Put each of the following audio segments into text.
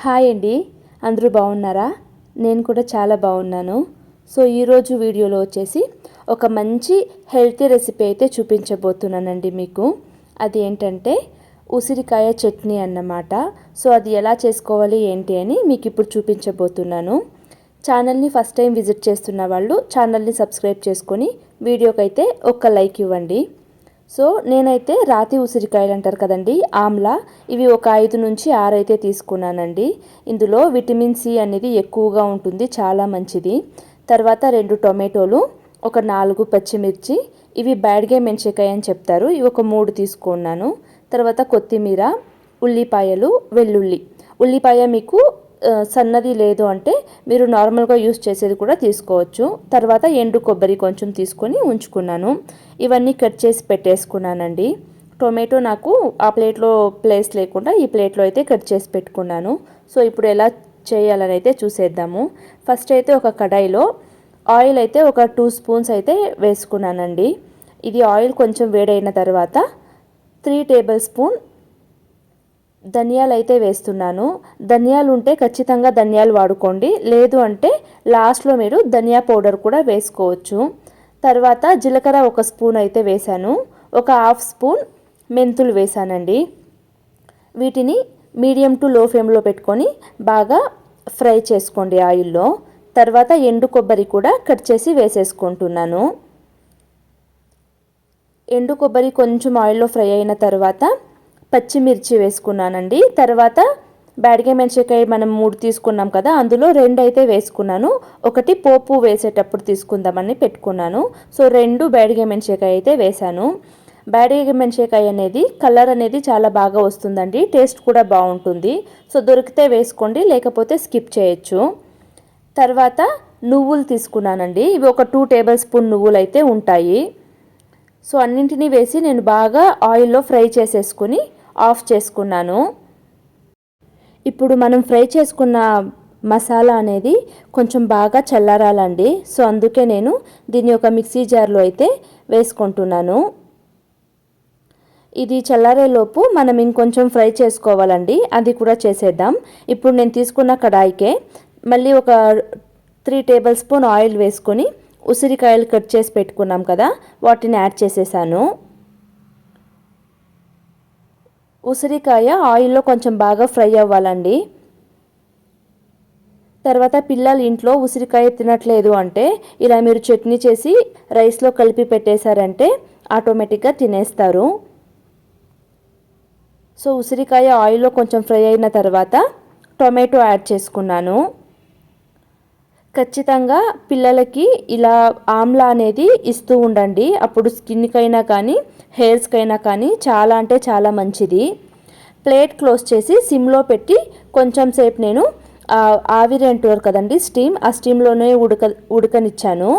Hi అండి. అందరూ బాగున్నారా? నేను కూడా చాలా బాగున్నాను. సో ఈరోజు వీడియోలో వచ్చేసి ఒక మంచి హెల్తీ రెసిపీ అయితే చూపించబోతున్నానండి మీకు. అది ఏంటంటే ఉసిరికాయ చట్నీ అన్నమాట. సో అది ఎలా చేసుకోవాలి ఏంటి అని మీకు ఇప్పుడు చూపించబోతున్నాను. ఛానల్ని ఫస్ట్ టైం విజిట్ చేస్తున్న వాళ్ళు ఛానల్ని సబ్స్క్రైబ్ చేసుకొని వీడియోకైతే ఒక లైక్ ఇవ్వండి. సో నేనైతే రాతి ఉసిరికాయలు అంటారు కదండి ఆమ్లా. ఇవి ఒక ఐదు నుంచి ఆరు అయితే తీసుకున్నానండి. ఇందులో విటమిన్ సి అనేది ఎక్కువగా ఉంటుంది చాలా మంచిది. తర్వాత రెండు టొమాటోలు ఒక నాలుగు పచ్చిమిర్చి. ఇవి బ్యాడ్గే మెంచకాయ అని చెప్తారు ఇవి ఒక మూడు తీసుకున్నాను. తర్వాత కొత్తిమీర ఉల్లిపాయలు వెల్లుల్లి. ఉల్లిపాయ మీకు సన్నది లేదు అంటే మీరు నార్మల్గా యూస్ చేసేది కూడా తీసుకోవచ్చు. తర్వాత ఎండు కొబ్బరి కొంచెం తీసుకొని ఉంచుకున్నాను. ఇవన్నీ కట్ చేసి పెట్టేసుకున్నానండి. టొమాటో నాకు ఆ ప్లేట్లో ప్లేస్ లేకుండా ఈ ప్లేట్లో అయితే కట్ చేసి పెట్టుకున్నాను. సో ఇప్పుడు ఎలా చేయాలని అయితే చూసేద్దాము. ఫస్ట్ అయితే ఒక కడాయిలో ఆయిల్ అయితే ఒక టూ స్పూన్స్ అయితే వేసుకున్నానండి. ఇది ఆయిల్ కొంచెం వేడైన తర్వాత త్రీ టేబుల్ స్పూన్ ధనియాలు అయితే వేస్తున్నాను. ధనియాలు ఉంటే ఖచ్చితంగా ధనియాలు వాడుకోండి. లేదు అంటే లాస్ట్లో మీరు ధనియా పౌడర్ కూడా వేసుకోవచ్చు. తర్వాత జీలకర్ర ఒక స్పూన్ అయితే వేశాను. ఒక హాఫ్ స్పూన్ మెంతులు వేశానండి. వీటిని మీడియం టు లో ఫ్లేమ్లో పెట్టుకొని బాగా ఫ్రై చేసుకోండి ఆయిల్లో. తర్వాత ఎండు కొబ్బరి కూడా కట్ చేసి వేసేసుకుంటున్నాను. ఎండు కొబ్బరి కొంచెం ఆయిల్లో ఫ్రై అయిన తర్వాత పచ్చిమిర్చి వేసుకున్నానండి. తర్వాత బ్యాడిగా మెంచికాయ మనం మూడు తీసుకున్నాం కదా అందులో రెండు అయితే వేసుకున్నాను. ఒకటి పోపు వేసేటప్పుడు తీసుకుందామని పెట్టుకున్నాను. సో రెండు బ్యాడిగా మెంచికాయ అయితే వేశాను. బ్యాడిగా మెంచికాయ అనేది కలర్ అనేది చాలా బాగా వస్తుందండి. టేస్ట్ కూడా బాగుంటుంది. సో దొరికితే వేసుకోండి లేకపోతే స్కిప్ చేయొచ్చు. తర్వాత నువ్వులు తీసుకున్నానండి. ఇవి ఒక టూ టేబుల్ స్పూన్ నువ్వులు అయితే ఉంటాయి. సో అన్నింటినీ వేసి నేను బాగా ఆయిల్లో ఫ్రై చేసేసుకుని ఆఫ్ చేసుకున్నాను. ఇప్పుడు మనం ఫ్రై చేసుకున్న మసాలా అనేది కొంచెం బాగా చల్లారాలండి. సో అందుకే నేను దీన్ని ఒక మిక్సీ జార్లో అయితే వేసుకుంటున్నాను. ఇది చల్లారేలోపు మనం ఇంకొంచెం ఫ్రై చేసుకోవాలండి. అది కూడా చేసేద్దాం. ఇప్పుడు నేను తీసుకున్న కడాయికే మళ్ళీ ఒక త్రీ టేబుల్ స్పూన్ ఆయిల్ వేసుకొని ఉసిరికాయలు కట్ చేసి పెట్టుకున్నాం కదా వాటిని యాడ్ చేసేసాను. ఉసిరికాయ ఆయిల్లో కొంచెం బాగా ఫ్రై అవ్వాలండి. తర్వాత పిల్లలు ఇంట్లో ఉసిరికాయ తినట్లేదు అంటే ఇలా మీరు చట్నీ చేసి రైస్లో కలిపి పెట్టేశారంటే ఆటోమేటిక్గా తినేస్తారు. సో ఉసిరికాయ ఆయిల్లో కొంచెం ఫ్రై అయిన తర్వాత టొమాటో యాడ్ చేసుకున్నాను. ఖచ్చితంగా పిల్లలకి ఇలా ఆమ్లా అనేది ఇస్తూ ఉండండి. అప్పుడు స్కిన్కైనా కానీ హెయిర్స్కైనా కానీ చాలా అంటే చాలా మంచిది. ప్లేట్ క్లోజ్ చేసి సిమ్లో పెట్టి కొంచెం సేపు నేను ఆవిరి అంటున్నారు కదండి స్టీమ్ ఆ స్టీమ్లోనే ఉడక ఉడకనిచ్చాను.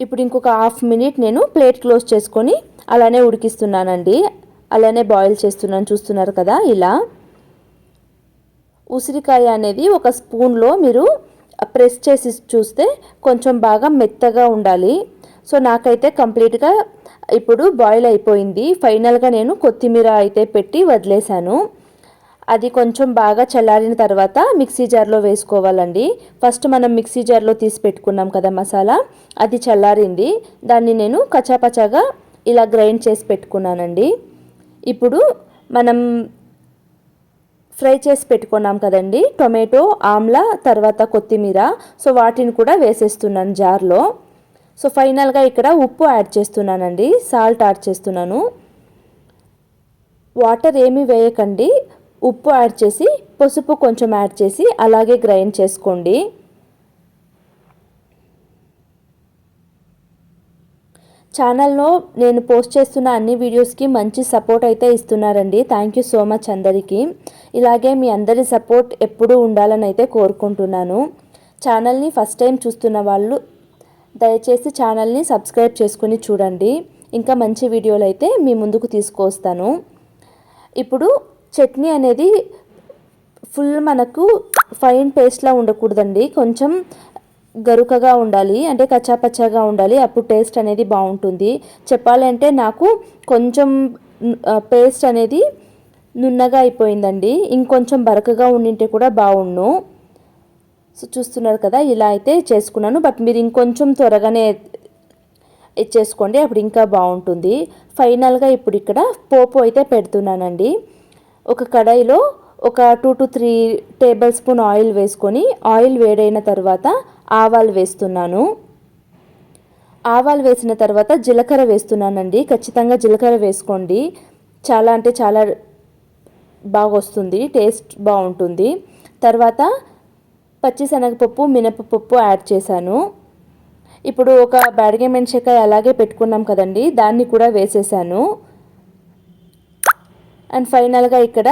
ఇప్పుడు ఇంకొక హాఫ్ మినిట్ నేను ప్లేట్ క్లోజ్ చేసుకొని అలానే ఉడికిస్తున్నానండి. అలానే బాయిల్ చేస్తున్నాను చూస్తున్నారు కదా ఇలా. ఉసిరికాయ అనేది ఒక స్పూన్లో మీరు ప్రెస్ చేసి చూస్తే కొంచెం బాగా మెత్తగా ఉండాలి. సో నాకైతే కంప్లీట్గా ఇప్పుడు బాయిల్ అయిపోయింది. ఫైనల్గా నేను కొత్తిమీర అయితే పెట్టి వదిలేశాను. అది కొంచెం బాగా చల్లారిన తర్వాత మిక్సీ జార్లో వేసుకోవాలండి. ఫస్ట్ మనం మిక్సీ జార్లో తీసి పెట్టుకున్నాం కదా మసాలా అది చల్లారింది. దాన్ని నేను కచాపచాగా ఇలా గ్రైండ్ చేసి పెట్టుకున్నానండి. ఇప్పుడు మనం ఫ్రై చేసి పెట్టుకున్నాం కదండి. టొమాటో ఆమ్లా తర్వాత కొత్తిమీర. సో వాటిని కూడా వేసేస్తున్నాను జార్లో. సో ఫైనల్గా ఇక్కడ ఉప్పు యాడ్ చేస్తున్నానండి. సాల్ట్ యాడ్ చేస్తున్నాను. వాటర్ ఏమీ వేయకండి. ఉప్పు యాడ్ చేసి పసుపు కొంచెం యాడ్ చేసి అలాగే గ్రైండ్ చేసుకోండి. ఛానల్లో నేను పోస్ట్ చేస్తున్న అన్ని వీడియోస్కి మంచి సపోర్ట్ అయితే ఇస్తున్నారండి. థ్యాంక్ యూ సో మచ్ అందరికీ. ఇలాగే మీ అందరి సపోర్ట్ ఎప్పుడూ ఉండాలని అయితే కోరుకుంటున్నాను. ఛానల్ని ఫస్ట్ టైం చూస్తున్న వాళ్ళు దయచేసి ఛానల్ని సబ్స్క్రైబ్ చేసుకుని చూడండి. ఇంకా మంచి వీడియోలు అయితే మీ ముందుకు తీసుకొస్తాను ఇప్పుడు చట్నీ అనేది ఫుల్ మనకు ఫైన్ పేస్ట్లా ఉండకూడదండి. కొంచెం గరుకగా ఉండాలి అంటే కచ్చాపచ్చాగా ఉండాలి అప్పుడు టేస్ట్ అనేది బాగుంటుంది. చెప్పాలంటే నాకు కొంచెం పేస్ట్ అనేది నున్నగా అయిపోయిందండి. ఇంకొంచెం బరకగా ఉండింటే కూడా బాగుండు. సో చూస్తున్నారు కదా ఇలా అయితే చేసుకున్నాను. బట్ మీరు ఇంకొంచెం త్వరగానే చేసుకోండి అప్పుడు ఇంకా బాగుంటుంది. ఫైనల్గా ఇప్పుడు ఇక్కడ పోపు అయితే పెడుతున్నానండి. ఒక కడాయిలో ఒక two to three tablespoon oil వేసుకొని ఆయిల్ వేడైన తర్వాత ఆవాలు వేస్తున్నాను. ఆవాలు వేసిన తర్వాత జీలకర్ర వేస్తున్నానండి. ఖచ్చితంగా జీలకర్ర వేసుకోండి. చాలా అంటే చాలా బాగా వస్తుంది టేస్ట్ బాగుంటుంది. తర్వాత పచ్చిశనగపప్పు మినపప్పు యాడ్ చేశాను. ఇప్పుడు ఒక బ్యాడిగే మెంచకాయ అలాగే పెట్టుకున్నాం కదండి. దాన్ని కూడా వేసేసాను. అండ్ ఫైనల్గా ఇక్కడ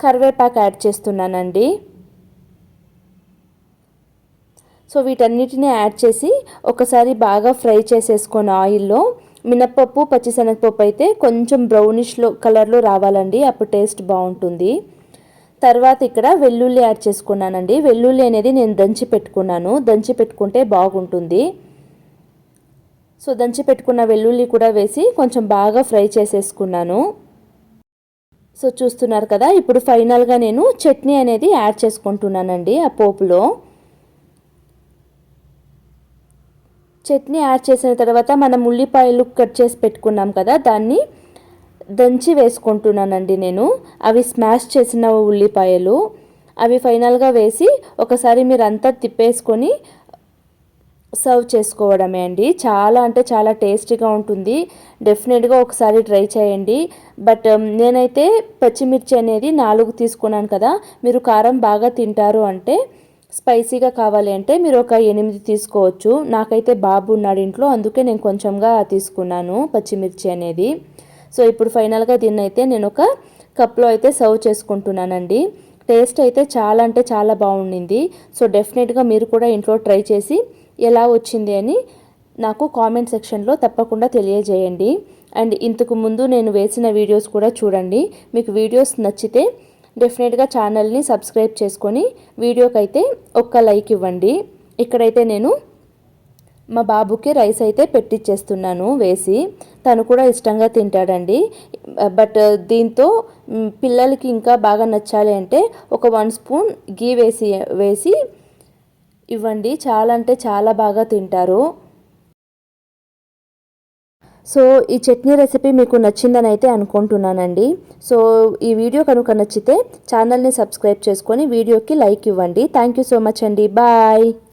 కరివేపాకు యాడ్ చేస్తున్నానండి. సో వీటన్నిటిని యాడ్ చేసి ఒకసారి బాగా ఫ్రై చేసేసుకొని ఆయిల్లో మినప్పప్పు పచ్చిశనగపప్పు అయితే కొంచెం బ్రౌనిష్లో కలర్లో రావాలండి. అప్పుడు టేస్ట్ బాగుంటుంది. తర్వాత ఇక్కడ వెల్లుల్లి యాడ్ చేసుకున్నానండి. వెల్లుల్లి అనేది నేను దంచి పెట్టుకున్నాను. దంచి పెట్టుకుంటే బాగుంటుంది. సో దంచి పెట్టుకున్న వెల్లుల్లి కూడా వేసి కొంచెం బాగా ఫ్రై చేసేసుకున్నాను. సో చూస్తున్నారు కదా ఇప్పుడు ఫైనల్గా నేను చట్నీ అనేది యాడ్ చేసుకుంటున్నానండి ఆ పోపులో. చట్నీ యాడ్ చేసిన తర్వాత మనం ఉల్లిపాయలు కట్ చేసి పెట్టుకున్నాం కదా దాన్ని దంచి వేసుకుంటున్నానండి నేను. అవి స్మాష్ చేసిన ఉల్లిపాయలు అవి ఫైనల్గా వేసి ఒకసారి మీరు అంతా తిప్పేసుకొని సర్వ్ చేసుకోవడమే అండి. చాలా అంటే చాలా టేస్టీగా ఉంటుంది. డెఫినెట్గా ఒకసారి ట్రై చేయండి. బట్ నేనైతే పచ్చిమిర్చి అనేది నాలుగు తీసుకున్నాను కదా మీరు కారం బాగా తింటారు అంటే స్పైసీగా కావాలి అంటే మీరు ఒక ఎనిమిది తీసుకోవచ్చు. నాకైతే బాబు ఉన్నాడు ఇంట్లో అందుకే నేను కొంచెంగా తీసుకున్నాను పచ్చిమిర్చి అనేది. సో ఇప్పుడు ఫైనల్గా దీన్ని అయితే నేను ఒక కప్లో అయితే సర్వ్ చేసుకుంటున్నానండి. టేస్ట్ అయితే చాలా అంటే చాలా బాగుండింది. సో డెఫినెట్గా మీరు కూడా ఇంట్లో ట్రై చేసి ఎలా వచ్చింది అని నాకు కామెంట్ సెక్షన్లో తప్పకుండా తెలియజేయండి. అండ్ ఇంతకు ముందు నేను వేసిన వీడియోస్ కూడా చూడండి. మీకు వీడియోస్ నచ్చితే డెఫినెట్గా ఛానల్ని సబ్స్క్రైబ్ చేసుకొని వీడియోకైతే ఒక్క లైక్ ఇవ్వండి. ఇక్కడైతే నేను మా బాబుకి రైస్ అయితే పెట్టిచ్చేస్తున్నాను వేసి. తను కూడా ఇష్టంగా తింటాడండి. బట్ దీంతో పిల్లలకి ఇంకా బాగా నచ్చాలి అంటే ఒక వన్ స్పూన్ గీ వేసి వేసి ఇవ్వండి. చాలా అంటే చాలా బాగా తింటారు. సో ఈ చట్నీ రెసిపీ మీకు నచ్చిందని అయితే అనుకుంటున్నానండి. సో ఈ వీడియో కనుక నచ్చితే ఛానల్ని సబ్స్క్రైబ్ చేసుకొని వీడియోకి లైక్ ఇవ్వండి. థ్యాంక్ యూ సో మచ్ అండి. బాయ్.